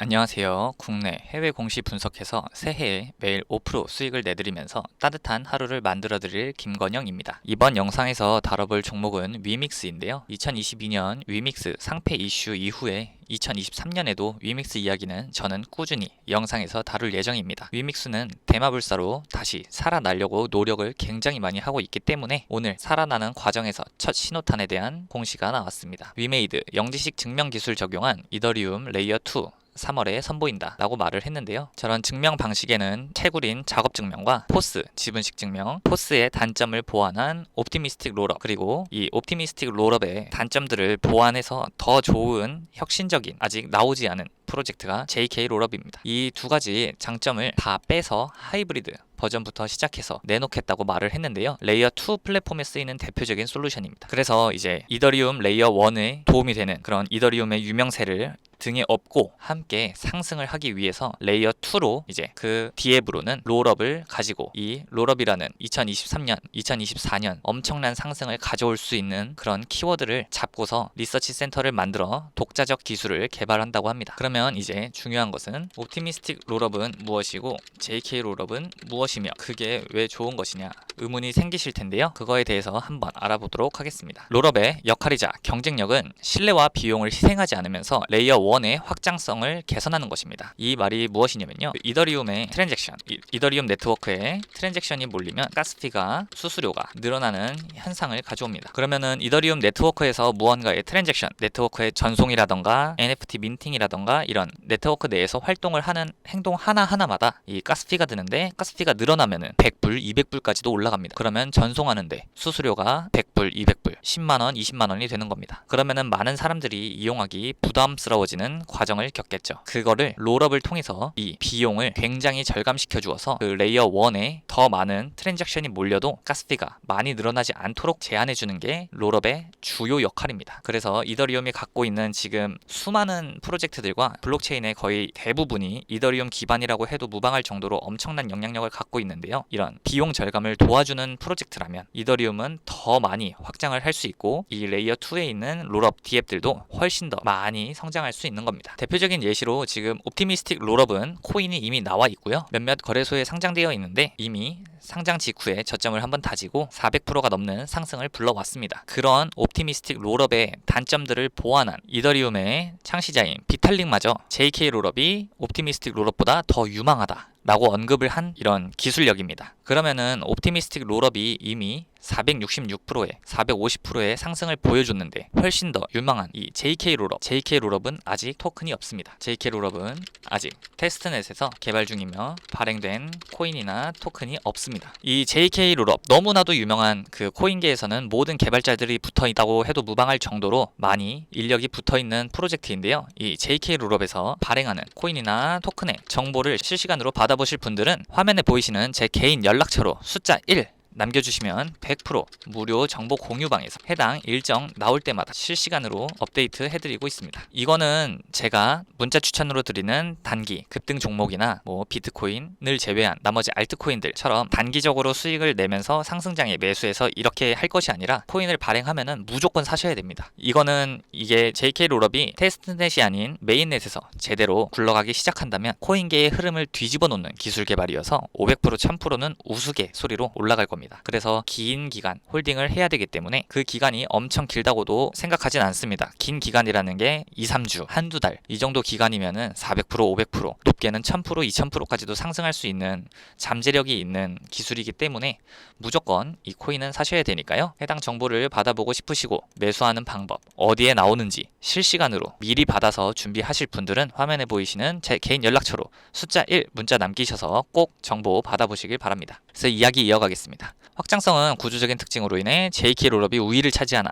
안녕하세요. 국내 해외 공시 분석해서 새해에 매일 5% 수익을 내드리면서 따뜻한 하루를 만들어 드릴 김건영입니다. 이번 영상에서 다뤄볼 종목은 위믹스인데요. 2022년 위믹스 상패 이슈 이후에 2023년에도 위믹스 이야기는 저는 꾸준히 영상에서 다룰 예정입니다. 위믹스는 대마불사로 다시 살아나려고 노력을 굉장히 많이 하고 있기 때문에 오늘 살아나는 과정에서 첫 신호탄에 대한 공시가 나왔습니다. 위메이드 영지식 증명 기술 적용한 이더리움 레이어 2 3월에 선보인다 라고 말을 했는데요. 저런 증명 방식에는 채굴인 작업 증명과 포스 지분식 증명, 포스의 단점을 보완한 옵티미스틱 롤업 그리고 이 옵티미스틱 롤업의 단점들을 보완해서 더 좋은 혁신적인 아직 나오지 않은 프로젝트가 JK 롤업입니다. 이 두 가지 장점을 다 빼서 하이브리드 버전부터 시작해서 내놓겠다고 말을 했는데요. 레이어 2 플랫폼에 쓰이는 대표적인 솔루션입니다. 그래서 이제 이더리움 레이어 1에 도움이 되는 그런 이더리움의 유명세를 등에 업고 함께 상승을 하기 위해서 레이어 2로 이제 그 디앱으로는 롤업을 가지고 이 롤업이라는 2023년, 2024년 엄청난 상승을 가져올 수 있는 그런 키워드를 잡고서 리서치 센터를 만들어 독자적 기술을 개발한다고 합니다. 그러면 이제 중요한 것은 옵티미스틱 롤업은 무엇이고 JK 롤업은 무엇이며 그게 왜 좋은 것이냐 의문이 생기실 텐데요. 그거에 대해서 한번 알아보도록 하겠습니다. 롤업의 역할이자 경쟁력은 신뢰와 비용을 희생하지 않으면서 레이어 1의 확장성을 개선하는 것입니다. 이 말이 무엇이냐면요. 이더리움의 트랜잭션, 이, 더리움 네트워크에 트랜잭션이 몰리면 가스피가 수수료가 늘어나는 현상을 가져옵니다. 그러면은 이더리움 네트워크에서 무언가의 트랜잭션, 네트워크의 전송이라던가 NFT 민팅이라던가 이런 네트워크 내에서 활동을 하는 행동 하나하나마다 이 가스피가 드는데 가스피가 늘어나면은 100불, 200불까지도 올라 갑니다. 그러면 전송하는데 수수료가 100불, 200불, 10만 원, 20만 원이 되는 겁니다. 그러면은 많은 사람들이 이용하기 부담스러워지는 과정을 겪겠죠. 그거를 롤업을 통해서 이 비용을 굉장히 절감시켜 주어서 그 레이어 1에 더 많은 트랜잭션이 몰려도 가스피가 많이 늘어나지 않도록 제한해 주는 게 롤업의 주요 역할입니다. 그래서 이더리움이 갖고 있는 지금 수많은 프로젝트들과 블록체인의 거의 대부분이 이더리움 기반이라고 해도 무방할 정도로 엄청난 영향력을 갖고 있는데요. 이런 비용 절감을 도와 주는 프로젝트라면 이더리움은 더 많이 확장을 할 수 있고 이 레이어 2에 있는 롤업 디앱들도 훨씬 더 많이 성장할 수 있는 겁니다. 대표적인 예시로 지금 옵티미스틱 롤업은 코인이 이미 나와 있고요. 몇몇 거래소에 상장되어 있는데 이미 상장 직후에 저점을 한번 다지고 400%가 넘는 상승을 불러왔습니다. 그런 옵티미스틱 롤업의 단점들을 보완한 이더리움의 창시자인 비탈릭마저 JK 롤업이 옵티미스틱 롤업보다 더 유망하다. 라고 언급을 한 이런 기술력입니다. 그러면은 옵티미스틱 롤업이 이미 466%에 450%의 상승을 보여줬는데 훨씬 더 유망한 이 JK 롤업 JK 롤업은 아직 토큰이 없습니다. JK 롤업은 아직 테스트넷에서 개발 중이며 발행된 코인이나 토큰이 없습니다. 이 JK 롤업 너무나도 유명한 그 코인계에서는 모든 개발자들이 붙어 있다고 해도 무방할 정도로 많이 인력이 붙어 있는 프로젝트인데요. 이 JK 롤업에서 발행하는 코인이나 토큰의 정보를 실시간으로 받아보실 분들은 화면에 보이시는 제 개인 연락처로 숫자 1 남겨주시면 100% 무료 정보 공유방에서 해당 일정 나올 때마다 실시간으로 업데이트 해드리고 있습니다. 이거는 제가 문자 추천으로 드리는 단기 급등 종목이나 뭐 비트코인을 제외한 나머지 알트코인들처럼 단기적으로 수익을 내면서 상승장에 매수해서 이렇게 할 것이 아니라 코인을 발행하면은 무조건 사셔야 됩니다. 이거는 이게 JK 롤업이 테스트넷이 아닌 메인넷에서 제대로 굴러가기 시작한다면 코인계의 흐름을 뒤집어 놓는 기술 개발이어서 500% 1000%는 우스개 소리로 올라갈 겁니다. 겁니다. 그래서 긴 기간 홀딩을 해야 되기 때문에 그 기간이 엄청 길다고도 생각하진 않습니다. 긴 기간이라는 게 2, 3주, 한두 달 이 정도 기간이면은 400%, 500%, 높게는 1000%, 2000%까지도 상승할 수 있는 잠재력이 있는 기술이기 때문에 무조건 이 코인은 사셔야 되니까요. 해당 정보를 받아보고 싶으시고 매수하는 방법, 어디에 나오는지 실시간으로 미리 받아서 준비하실 분들은 화면에 보이시는 제 개인 연락처로 숫자 1 문자 남기셔서 꼭 정보 받아보시길 바랍니다. 그래서 이야기 이어가겠습니다. 확장성은 구조적인 특징으로 인해 JK 롤업이 우위를 차지하나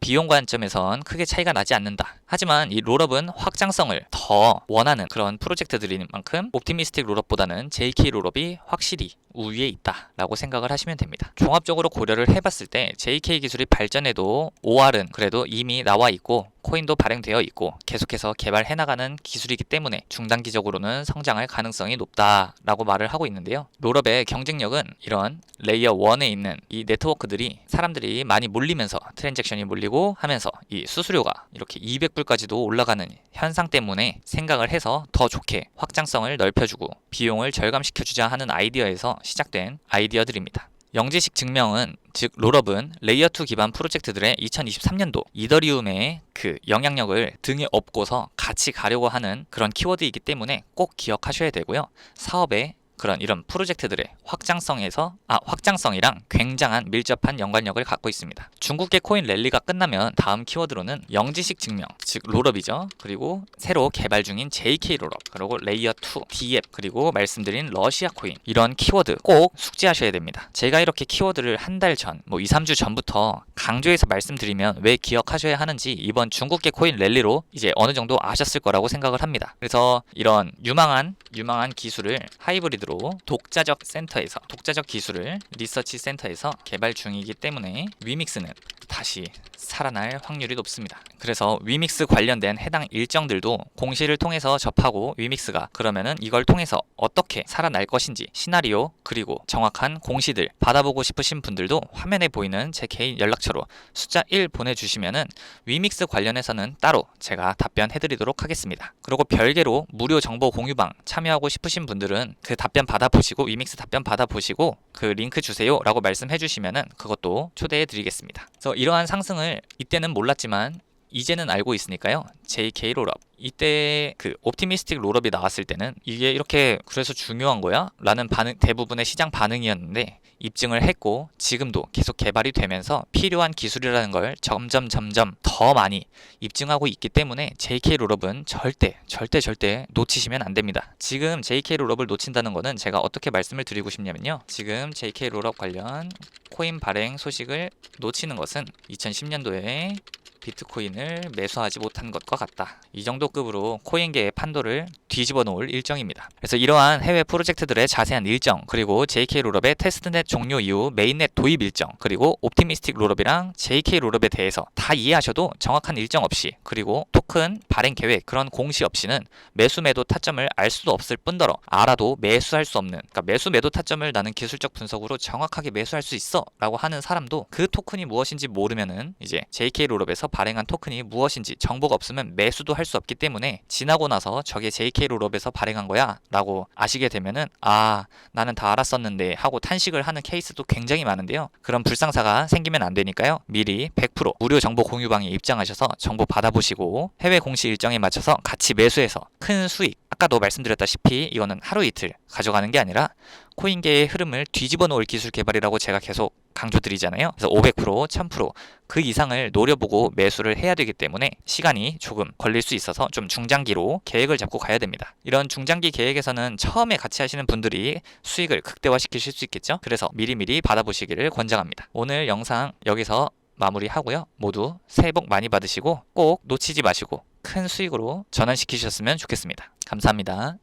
비용 관점에선 크게 차이가 나지 않는다. 하지만 이 롤업은 확장성을 더 원하는 그런 프로젝트들인 만큼 옵티미스틱 롤업보다는 JK 롤업이 확실히 우위에 있다라고 생각을 하시면 됩니다. 종합적으로 고려를 해봤을 때 JK 기술이 발전해도 OR은 그래도 이미 나와 있고 코인도 발행되어 있고 계속해서 개발해 나가는 기술이기 때문에 중단기적으로는 성장할 가능성이 높다라고 말을 하고 있는데요. 롤업의 경쟁력은 이런 레이어 1에 있는 이 네트워크들이 사람들이 많이 몰리면서 트랜잭션이 몰리고 하면서 이 수수료가 이렇게 200불까지도 올라가는 현상 때문에 생각을 해서 더 좋게 확장성을 넓혀주고 비용을 절감시켜주자 하는 아이디어에서 시작된 아이디어들입니다. 영지식 증명은 즉 롤업은 레이어 2 기반 프로젝트들의 2023년도 이더리움의 그 영향력을 등에 업고서 같이 가려고 하는 그런 키워드이기 때문에 꼭 기억하셔야 되고요. 사업의 그런 이런 프로젝트들의 확장성에서 아 확장성이랑 굉장한 밀접한 연관력을 갖고 있습니다. 중국계 코인 랠리가 끝나면 다음 키워드로는 영지식 증명, 즉 롤업이죠. 그리고 새로 개발 중인 JK 롤업, 그리고 레이어 2, DF, 그리고 말씀드린 러시아 코인 이런 키워드 꼭 숙지하셔야 됩니다. 제가 이렇게 키워드를 한 달 전, 뭐 2, 3주 전부터 강조해서 말씀드리면 왜 기억하셔야 하는지 이번 중국계 코인 랠리로 이제 어느 정도 아셨을 거라고 생각을 합니다. 그래서 이런 유망한 유망한 기술을 하이브리드로 독자적 센터에서 독자적 기술을 리서치 센터에서 개발 중이기 때문에 위믹스는 다시 살아날 확률이 높습니다. 그래서 위믹스 관련된 해당 일정들도 공시를 통해서 접하고 위믹스가 그러면은 이걸 통해서 어떻게 살아날 것인지 시나리오 그리고 정확한 공시들 받아보고 싶으신 분들도 화면에 보이는 제 개인 연락처로 숫자 1 보내주시면은 위믹스 관련해서는 따로 제가 답변해드리도록 하겠습니다. 그리고 별개로 무료 정보 공유방 참여하고 싶으신 분들은 그 답변 받아보시고 위믹스 답변 받아보시고 그 링크 주세요라고 말씀해주시면은 그것도 초대해드리겠습니다. 그래서 이 러한 상승을 이때는 몰랐지만 이제는 알고 있으니까요. JK 롤업. 이때 그 옵티미스틱 롤업이 나왔을 때는 이게 이렇게 그래서 중요한 거야? 라는 반응 대부분의 시장 반응이었는데 입증을 했고 지금도 계속 개발이 되면서 필요한 기술이라는 걸 점점 점점 더 많이 입증하고 있기 때문에 JK 롤업은 절대 절대 절대 놓치시면 안 됩니다. 지금 JK 롤업을 놓친다는 거는 제가 어떻게 말씀을 드리고 싶냐면요. 지금 JK 롤업 관련 코인 발행 소식을 놓치는 것은 2010년도에 비트코인을 매수하지 못한 것과 같다. 이 정도 급으로 코인계의 판도를 뒤집어 놓을 일정입니다. 그래서 이러한 해외 프로젝트들의 자세한 일정, 그리고 JK 롤업의 테스트넷 종료 이후 메인넷 도입 일정, 그리고 옵티미스틱 롤업이랑 JK 롤업에 대해서 다 이해하셔도 정확한 일정 없이, 그리고 토큰 발행 계획 그런 공시 없이는 매수 매도 타점을 알 수도 없을 뿐더러 알아도 매수할 수 없는, 그러니까 매수 매도 타점을 나는 기술적 분석으로 정확하게 매수할 수 있어라고 하는 사람도 그 토큰이 무엇인지 모르면은 이제 JK 롤업 발행한 토큰이 무엇인지 정보가 없으면 매수도 할 수 없기 때문에 지나고 나서 저게 JK 롤업에서 발행한 거야? 라고 아시게 되면은 아 나는 다 알았었는데 하고 탄식을 하는 케이스도 굉장히 많은데요. 그런 불상사가 생기면 안 되니까요. 미리 100% 무료 정보 공유방에 입장하셔서 정보 받아보시고 해외 공시 일정에 맞춰서 같이 매수해서 큰 수익 아까도 말씀드렸다시피 이거는 하루 이틀 가져가는 게 아니라 코인계의 흐름을 뒤집어 놓을 기술 개발이라고 제가 계속 강조드리잖아요. 그래서 500%, 1000%그 이상을 노려보고 매수를 해야 되기 때문에 시간이 조금 걸릴 수 있어서 좀 중장기로 계획을 잡고 가야 됩니다. 이런 중장기 계획에서는 처음에 같이 하시는 분들이 수익을 극대화시키실 수 있겠죠. 그래서 미리미리 받아보시기를 권장합니다. 오늘 영상 여기서 마무리하고요. 모두 새해 복 많이 받으시고 꼭 놓치지 마시고 큰 수익으로 전환시키셨으면 좋겠습니다. 감사합니다.